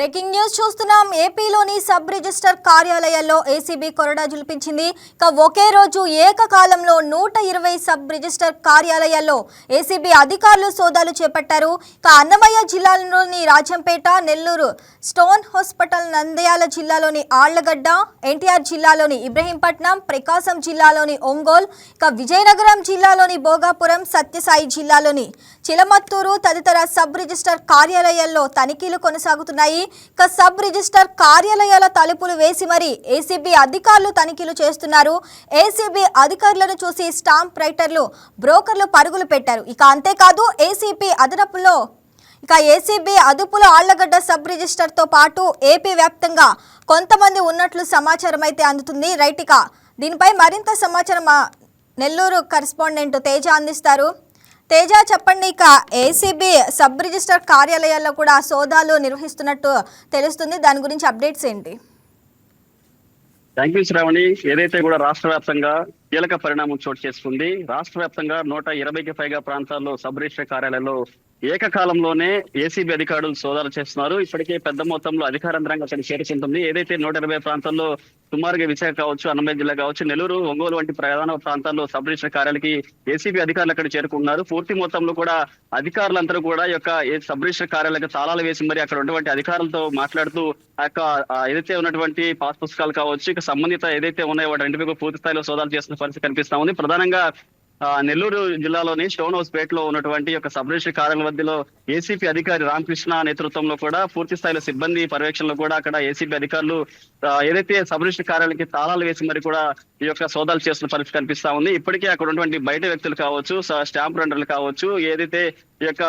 Breaking news చూస్తున్నాం. ఏపీలోని sub register కార్యాలయాల్లో ఏసీబీ కొరడా జులిపించింది ఇక ఒకే రోజు ఏకకాలంలో నూట ఇరవై సబ్ రిజిస్టర్ కార్యాలయాల్లో ఏసీబీ అధికారులు సోదాలు చేపట్టారు. ఇక అన్నమయ్య జిల్లాలోని రాజంపేట నెల్లూరు స్టోన్ హాస్పిటల్ నంద్యాల జిల్లాలోని ఆళ్ళగడ్డ ఎన్టీఆర్ జిల్లాలోని ఇబ్రహీంపట్నం ప్రకాశం జిల్లాలోని ఒంగోల్ ఇక విజయనగరం జిల్లాలోని భోగాపురం సత్యసాయి జిల్లాలోని చిలమత్తూరు తదితర సబ్ రిజిస్టర్ కార్యాలయాల్లో తనిఖీలు కొనసాగుతున్నాయి. ఇక సబ్ రిజిస్టర్ కార్యాలయాల తలుపులు వేసి మరీ ఏసీబీ అధికారులు తనిఖీలు చేస్తున్నారు. ఏసీబీ అధికారులను చూసి స్టాంప్ రైటర్లు బ్రోకర్లు పరుగులు పెట్టారు. ఇక అంతేకాదు ఏసీబీ అదనపులో ఇక ఏసీబీ అదుపులో ఆళ్ళగడ్డ సబ్ రిజిస్టర్తో పాటు ఏపీ వ్యాప్తంగా కొంతమంది ఉన్నట్లు సమాచారం అయితే అందుతుంది. రైట్ ఇక దీనిపై మరింత సమాచారం మా నెల్లూరు కరెస్పాండెంట్ తేజ అందిస్తారు. తేజ చెప్పండి ఇక ఏసీబీ సబ్ రిజిస్టర్ కార్యాలయాల్లో కూడా సోదాలు నిర్వహిస్తున్నట్టు తెలుస్తుంది. దాని గురించి అప్డేట్స్ ఏంటి? Thank you Sravani. ఏదైతే కూడా రాష్ట్ర వ్యాప్తంగా కీలక పరిణామం చోటు చేసుకుంది. రాష్ట్ర వ్యాప్తంగా నూట ఇరవైకి పైగా ప్రాంతాల్లో సబ్ రిజిస్టర్ కార్యాలయాల్లో ఏకకాలంలోనే ఏసీబీ అధికారులు సోదాలు చేస్తున్నారు. ఇప్పటికే పెద్ద మొత్తంలో అధికార యంత్రాంగం అక్కడ చేరుకుంటుంది ఏదైతే నూట ఇరవై ప్రాంతాల్లో సుమారుగా విశాఖ కావచ్చు అన్నమయ్య జిల్లా కావచ్చు నెల్లూరు ఒంగోలు వంటి ప్రధాన ప్రాంతాల్లో సబ్ రిజిస్టర్ కార్యాలకి ఏసీబీ అధికారులు అక్కడ చేరుకుంటున్నారు పూర్తి మొత్తంలో కూడా అధికారులందరూ కూడా యొక్క ఏ సబ్ రిజిస్టర్ కార్యాలయాలకు తాళాలు వేసి మరి అక్కడ ఉన్నటువంటి అధికారులతో మాట్లాడుతూ ఆ యొక్క ఏదైతే ఉన్నటువంటి పాస్ పుస్తకాలు కావచ్చు ఇక సంబంధిత ఏదైతే ఉన్నాయో వాటి పూర్తి స్థాయిలో సోదాలు చేస్తున్న పరిస్థితి కనిపిస్తా ఉంది. ప్రధానంగా నెల్లూరు జిల్లాలోని స్టోన్ హౌస్ పేటలో ఉన్నటువంటి ఒక సబ్ రిజిస్టర్ కార్యాలయం మధ్యలో ఏసీపీ అధికారి రామకృష్ణ నేతృత్వంలో కూడా పూర్తి స్థాయిలో సిబ్బంది పర్యవేక్షణలో కూడా అక్కడ ఏసీపీ అధికారులు ఏదైతే సబ్ రిజిస్టర్ కార్యాలయానికి తాళాలు వేసి మరి కూడా ఈ యొక్క సోదాలు చేస్తున్న పరిస్థితి కనిపిస్తా ఉంది. ఇప్పటికే అక్కడ ఉన్నటువంటి బయట వ్యక్తులు కావచ్చు స్టాంప్ రెండర్లు కావచ్చు ఏదైతే ఈ యొక్క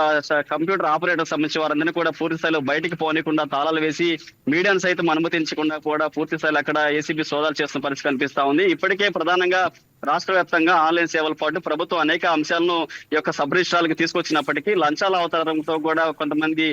కంప్యూటర్ ఆపరేటర్ సంబంధించిన వారందరినీ కూడా పూర్తి స్థాయిలో బయటికి పోనీకుండా తాళాలు వేసి మీడియాను సైతం అనుమతించకుండా కూడా పూర్తి స్థాయిలో అక్కడ ఏసీబీ సోదాలు చేస్తున్న పరిస్థితి కనిపిస్తా ఉంది. ఇప్పటికే ప్రధానంగా రాష్ట్ర వ్యాప్తంగా ఆన్లైన్ సేవల పాటు ప్రభుత్వం అనేక అంశాలను ఈ యొక్క సబ్ రిజిస్ట్రాలకు తీసుకొచ్చినప్పటికీ లంచాల అవతారంతో కూడా కొంతమంది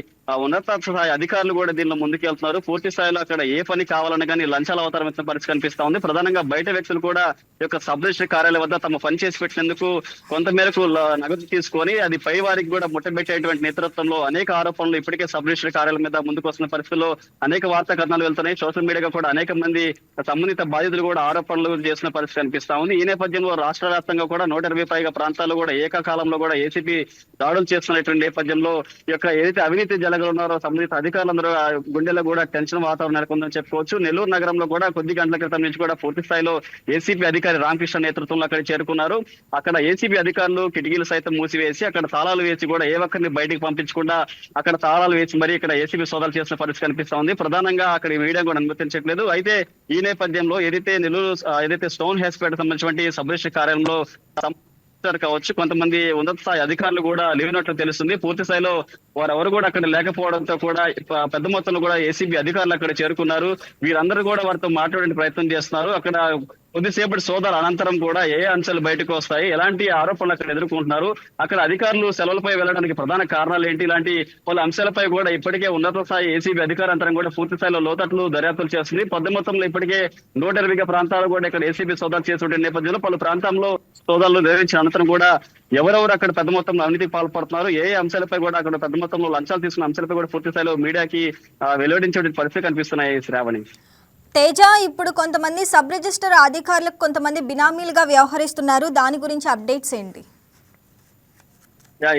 ఉన్నత స్థాయి అధికారులు కూడా దీనిలో ముందుకెళ్తున్నారు. పూర్తి స్థాయిలో అక్కడ ఏ పని కావాలని కానీ లంచాల అవతారం ఇచ్చిన పరిస్థితి కనిపిస్తా ఉంది. ప్రధానంగా బయట వ్యక్తులు కూడా యొక్క సబ్ రిజిస్టర్ కార్యాలయం వద్ద తమ పని చేసి పెట్టినందుకు కొంత మేరకు నగదు తీసుకొని అది పై వారికి కూడా ముట్టబెట్టేటువంటి నేతృత్వంలో అనేక ఆరోపణలు ఇప్పటికే సబ్ రిజిస్టర్ కార్యాలయం మీద ముందుకు వస్తున్న పరిస్థితుల్లో అనేక వార్తా కథనాలు వెళ్తున్నాయి. సోషల్ మీడియాగా కూడా అనేక మంది సంబంధిత బాధితులు కూడా ఆరోపణలు చేసిన పరిస్థితి కనిపిస్తా ఉంది. ఈ నేపథ్యంలో రాష్ట్ర వ్యాప్తంగా కూడా నూట ఇరవై పైగా ప్రాంతాల్లో కూడా ఏకకాలంలో కూడా ఏసీపీ దాడులు చేస్తున్నటువంటి నేపథ్యంలో యొక్క ఏదైతే అవినీతి దగ్గర ఉన్నారో. సంబంధిత అధికారులందరూ ఆ గుండెలో కూడా టెన్షన్ వాతావరణం నెలకొందని చెప్పుకోవచ్చు. నెల్లూరు నగరంలో కూడా కొద్ది గంటల క్రితం నుంచి కూడా పూర్తి స్థాయిలో ఏసీపీ అధికారి రామకృష్ణ నేతృత్వంలో అక్కడ చేరుకున్నారు. అక్కడ ఏసీబీ అధికారులు కిటికీలు సైతం మూసివేసి అక్కడ తాళాలు వేసి కూడా ఏ ఒక్కరిని బయటికి పంపించకుండా అక్కడ తాళాలు వేసి మరి ఇక్కడ ఏసీబీ సోదాలు చేసిన పరిస్థితి కనిపిస్తా ఉంది. ప్రధానంగా అక్కడ మీడియా కూడా అనుమతించట్లేదు. అయితే ఈ నేపథ్యంలో ఏదైతే నెల్లూరు ఏదైతే స్టోన్ హెస్పేట సంబంధించినటువంటి సబ్ రిజిస్టర్ కార్యాలయంలో సం- కావచ్చు. కొంతమంది ఉన్నత స్థాయి అధికారులు కూడా లేనట్లు తెలుస్తుంది. పూర్తి స్థాయిలో వారెవరు కూడా అక్కడ లేకపోవడంతో కూడా పెద్ద మొత్తంలో కూడా ఏసీబీ అధికారులు అక్కడ చేరుకున్నారు. వీరందరూ కూడా వారితో మాట్లాడే ప్రయత్నం చేస్తున్నారు. అక్కడ కొద్దిసేపటి సోదాల అనంతరం కూడా ఏ అంశాలు బయటకు వస్తాయి ఎలాంటి ఆరోపణలు అక్కడ ఎదుర్కొంటున్నారు అక్కడ అధికారులు సెలవులపై వెళ్ళడానికి ప్రధాన కారణాలు ఏంటి ఇలాంటి పలు అంశాలపై కూడా ఇప్పటికే ఉన్నత స్థాయి ఏసీబీ అధికారంతరం కూడా పూర్తి స్థాయిలో లోతట్లు దర్యాప్తులు చేస్తుంది. పెద్ద మొత్తంలో ఇప్పటికే నూట ఇరవై ప్రాంతాలు కూడా ఇక్కడ ఏసీబీ సోదాలు చేస్తుంటే నేపథ్యంలో పలు ప్రాంతాల్లో సోదాలు నిర్వహించిన అనంతరం కూడా ఎవరెవరు అక్కడ పెద్ద మొత్తంలో అవినీతికి పాల్పడుతున్నారు ఏ అంశాలపై కూడా అక్కడ పెద్ద మొత్తంలో లంచాలు తీసుకున్న అంశాలపై కూడా పూర్తి స్థాయిలో మీడియాకి ఆ, వెలువడించే పరిస్థితి కనిపిస్తున్నాయి శ్రావణి. తేజ ఇప్పుడు కొంతమంది సబ్ రిజిస్టర్ అధికారులకు కొంతమంది బినామీలుగా వ్యవహరిస్తున్నారు. దాని గురించి అప్డేట్స్ ఏంటి?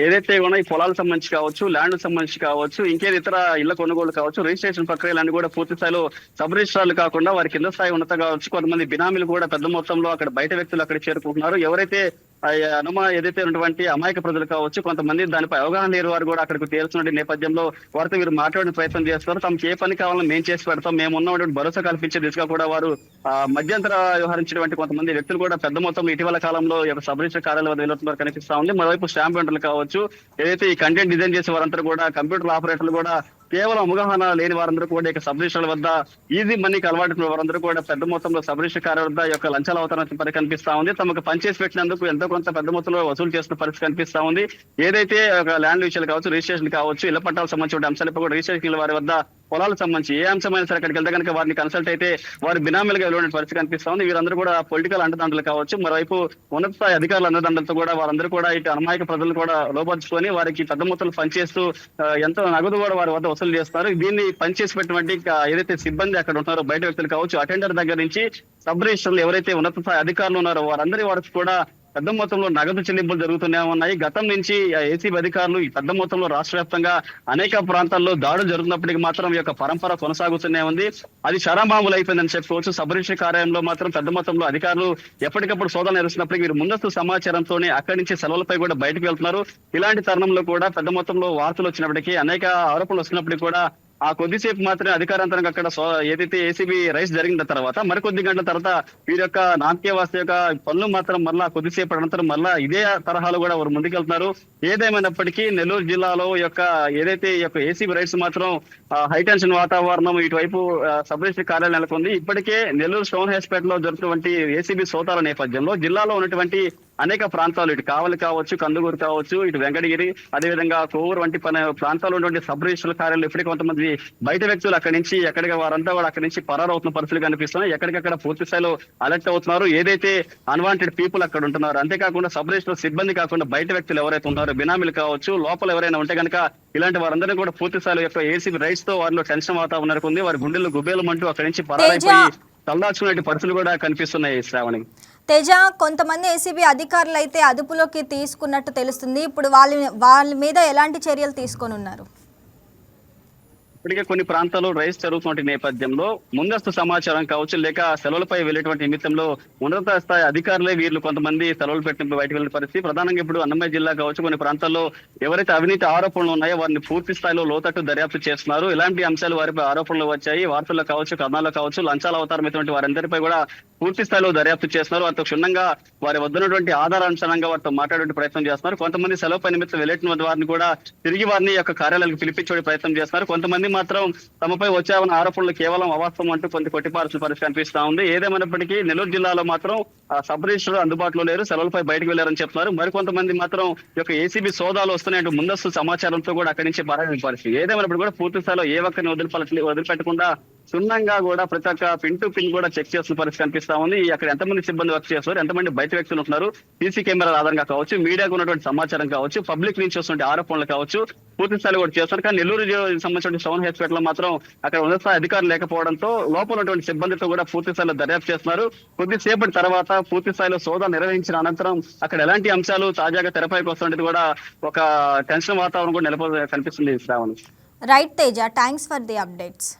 ఏదైతే ఉన్నాయి పొలాలకు సంబంధించి కావచ్చు ల్యాండ్ సంబంధించి కావచ్చు ఇంకేది ఇతర ఇళ్ళ కొనుగోలు కావచ్చు రిజిస్ట్రేషన్ ప్రక్రియలన్నీ కూడా పూర్తి స్థాయిలో సబ్ రిజిస్ట్రార్లు కాకుండా వారి కింద స్థాయి ఉన్నత కావచ్చు. కొంతమంది బినామీలు కూడా పెద్ద మొత్తంలో అక్కడ బయట వ్యక్తులు అక్కడ చేరుకుంటున్నారు. ఎవరైతే అనుమ ఏదైతే ఉన్నటువంటి అమాయక ప్రజలు కావచ్చు కొంతమంది దానిపై అవగాహన లేని వారు కూడా అక్కడికి తేల్చిన నేపథ్యంలో వారితో వీరు మాట్లాడే ప్రయత్నం చేస్తారు. తమకు ఏ పని కావాలో మేము చేసి పెడతాం. మేము ఉన్నటువంటి భరోసా కల్పించే దిశగా కూడా వారు ఆ, మధ్యంతర వ్యవహరించినటువంటి కొంతమంది వ్యక్తులు కూడా పెద్ద మొత్తంలో ఇటీవల కాలంలో ఈ యొక్క సబ్ రిజిస్టర్ కార్యాలయం వెళ్తున్నారు కనిపిస్తా ఉంది. మరోవైపు స్టాంప్ వెంటర్లు కావచ్చు ఏదైతే ఈ కంటెంట్ డిజైన్ చేసే వారంతా కూడా కంప్యూటర్ ఆపరేటర్లు కూడా కేవలం అవగాహన లేని వారందరూ కూడా ఇక సబ్ వద్ద ఈజీ మనీకి అలవాటు వారందరూ కూడా పెద్ద మొత్తంలో సబ్ రిజిస్టర్ వద్ద యొక్క లంచాల అవతరణ పరి కనిపిస్తా ఉంది. తమకు పనిచేసి పెట్టినందుకు ఎంతో కొంత పెద్ద మొత్తంలో వసూలు చేస్తున్న పరిస్థితి కనిపిస్తా ఉంది. ఏదైతే ఒక ల్యాండ్ విషయాలు కావచ్చు రిజిస్ట్రేషన్ కావచ్చు ఇళ్ళ పట్టాలకు సంబంధించిన అంశాలపై కూడా రిజిస్ట్రేషన్ వారి వద్ద పొలాలకు సంబంధించి ఏ అంశమైనా సరే అక్కడికి వెళ్తే కనుక వారిని కన్సల్ట్ అయితే వారి బినామీలుగా వెళ్ళిన పరిస్థితి కనిపిస్తా ఉంది. వీరందరూ కూడా పొలిటికల్ అండదండలు కావచ్చు. మరోవైపు ఉన్నత స్థాయి అధికారుల అండదండలతో కూడా వారందరూ కూడా ఇటు అమాయక ప్రజలు కూడా లోపరుచుకొని వారికి పెద్ద మొత్తాలు పనిచేస్తూ ఎంతో నగదు కూడా వారి వద్ద వసూలు చేస్తున్నారు దీన్ని పనిచేసి పెట్టినటువంటి ఏదైతే సిబ్బంది అక్కడ ఉంటారో బయట వ్యక్తులు కావచ్చు అటెండర్ దగ్గర నుంచి సబ్ రిజిస్టర్లు ఎవరైతే ఉన్నత స్థాయి అధికారులు ఉన్నారో వారందరి వారికి కూడా పెద్ద మొత్తంలో నగదు చెల్లింపులు జరుగుతూనే ఉన్నాయి. గతం నుంచి ఏసీబీ అధికారులు ఈ పెద్ద మొత్తంలో రాష్ట్ర వ్యాప్తంగా అనేక ప్రాంతాల్లో దాడులు జరుగుతున్నప్పటికీ మాత్రం ఈ యొక్క పరంపర కొనసాగుతూనే ఉంది. అది శరామాములు అయిపోయిందని చెప్పుకోవచ్చు. సబ్ కార్యాలయంలో మాత్రం పెద్ద మొత్తంలో అధికారులు ఎప్పటికప్పుడు సోదన నిర్వహిస్తున్నప్పటికీ వీరు ముందస్తు సమాచారంతోనే అక్కడి నుంచి సెలవులపై కూడా బయటకు వెళ్తున్నారు. ఇలాంటి తరుణంలో కూడా పెద్ద మొత్తంలో వార్తలు వచ్చినప్పటికీ అనేక ఆరోపణలు వస్తున్నప్పటికీ కూడా ఆ కొద్దిసేపు మాత్రమే అధికారాంతరంగా అక్కడ ఏదైతే ఏసీబీ రైస్ జరిగిన తర్వాత మరికొద్ది గంటల తర్వాత వీరి యొక్క నామకే యొక్క పనులు మాత్రం మళ్ళా కొద్దిసేపు అనంతరం మళ్ళా ఇదే తరహాలు కూడా వారు ముందుకెళ్తున్నారు. ఏదేమైనప్పటికీ నెల్లూరు జిల్లాలో యొక్క ఏదైతే ఈ యొక్క ఏసీబీ రైస్ మాత్రం హైటెన్షన్ వాతావరణం ఇటువైపు సబ్ రిజిస్టర్ కార్యాలయం నెలకొంది. ఇప్పటికే నెల్లూరు స్టోన్ హాస్పిటల్లో లో జరుగుతున్నటువంటి ఏసీబీ సోతాల నేపథ్యంలో జిల్లాలో ఉన్నటువంటి అనేక ప్రాంతాలు ఇటు కావలి కావచ్చు కందుకూరు కావచ్చు ఇటు వెంకటగిరి అదేవిధంగా కోవూరు వంటి పని ప్రాంతాల్లో ఉన్నటువంటి సబ్ రిజిస్టర్ కార్యాలయం ఇప్పటికే కొంతమంది బయట వ్యక్తులు అక్కడి నుంచి ఎక్కడికి వారంతా కూడా అక్కడి నుంచి పరారు అవుతున్న పరిస్థితులు కనిపిస్తున్నాయి. ఎక్కడికక్కడ పూర్తి స్థాయిలో అలర్ట్ అవుతున్నారు. ఏదైతే అన్వాంటెడ్ పీపుల్ అక్కడ ఉంటున్నారు అంతేకాకుండా సబ్ రిజిస్టర్ సిబ్బంది కాకుండా బయట వ్యక్తులు ఎవరైతే ఉన్నారో బినామీలు కావచ్చు లోపల ఎవరైనా ఉంటే కనుక ఇలాంటి వారందరినీ కూడా పూర్తి స్థాయిలో యొక్క ఏసీబీ రైట్స్తో వారిలో టెన్షన్ వాతావరణం ఉంది వారి గుండెల్లో గుబేలం అంటూ అక్కడి నుంచి పరారైపోయి తలదాచుకునే పరిస్థితులు కూడా కనిపిస్తున్నాయి శ్రావణి తేజ కొంతమంది ఏసీబీ అధికారులు అయితే అదుపులోకి తీసుకున్నట్టు తెలుస్తుంది. ఇప్పుడు వాళ్ళ వాళ్ళ మీద ఎలాంటి చర్యలు తీసుకొని ఉన్నారు? ఇప్పటికే కొన్ని ప్రాంతాల్లో రైస్ జరుగుతున్న నేపథ్యంలో ముందస్తు సమాచారం కావచ్చు లేక సెలవులపై వెళ్ళేటువంటి నిమిత్తంలో ఉన్నత స్థాయి అధికారులే వీళ్ళు కొంతమంది సెలవులు పెట్టిన బయటకు వెళ్ళిన పరిస్థితి. ప్రధానంగా ఇప్పుడు అన్నమయ్య జిల్లా కావచ్చు కొన్ని ప్రాంతాల్లో ఎవరైతే అవినీతి ఆరోపణలు ఉన్నాయో వారిని పూర్తి స్థాయిలో లోతట్టు దర్యాప్తు చేస్తున్నారు. ఇలాంటి అంశాలు వారిపై ఆరోపణలు వచ్చాయి. వార్తల్లో కావచ్చు కథనాల్లో కావచ్చు లంచాల అవతారమైనటువంటి వారందరిపై కూడా పూర్తి స్థాయిలో దర్యాప్తు చేస్తున్నారు. వారితో క్షుణ్ణంగా వారి వద్దనటువంటి ఆధారానుసారంగా వారితో మాట్లాడే ప్రయత్నం చేస్తున్నారు. కొంతమంది సెలవుపై నిమిత్తం వెళ్ళేటువంటి వారిని కూడా తిరిగి వారిని యొక్క కార్యాలయాలకు పిలిపించే ప్రయత్నం చేస్తున్నారు. కొంతమంది మాత్రం తమపై వచ్చావన్న ఆరోపణలు కేవలం అవాస్తవం అంటూ కొంత కొట్టిపాల్సిన పరిస్థితి కనిపిస్తా ఉంది. ఏదేమైనప్పటికీ నెల్లూరు జిల్లాలో మాత్రం సబ్ రిజిస్టర్ అందుబాటులో లేరు సెలవులపై బయటకు వెళ్ళారని చెప్తున్నారు. మరికొంతమంది మాత్రం ఈ యొక్క ఏసీబీ సోదాలు వస్తున్నాయంటూ ముందస్తు సమాచారంతో కూడా అక్కడి నుంచి పరాగిన పరిస్థితి. ఏదేమైనప్పుడు కూడా పూర్తి స్థాయిలో ఏ ఒక్కరిని వదిలిపెట్టకుండా క్షుణ్ణంగా కూడా ప్రతి ఒక్క పిన్ టు పిన్ కూడా చెక్ చేస్తున్న పరిస్థితి కనిపిస్తా ఉంది. అక్కడ ఎంతమంది సిబ్బంది వర్క్ చేస్తారు ఎంతమంది బయట వ్యక్తులు ఉంటున్నారు? సీసీ కెమెరాల ఆధారంగా కావచ్చు మీడియాకు ఉన్నటువంటి సమాచారం కావచ్చు పబ్లిక్ నుంచి వస్తున్న ఆరోపణలు కావచ్చు పూర్తి స్థాయిలో కూడా చేస్తారు కానీ నెల్లూరు సంబంధించిన టౌన్ హెస్పేట్లో మాత్రం అక్కడ ఉన్నత అధికారులు లేకపోవడంతో లోపల ఉన్నటువంటి సిబ్బందితో కూడా పూర్తి స్థాయిలో దర్యాప్తు చేస్తున్నారు. కొద్దిసేపటి తర్వాత పూర్తి స్థాయిలో సోదా నిర్వహించిన అనంతరం అక్కడ ఎలాంటి అంశాలు తాజాగా తెరపైకి వస్తున్నది కూడా ఒక టెన్షన్ వాతావరణం కూడా నెలకొ కనిపిస్తుంది Sravani. Right Teja thanks for the updates.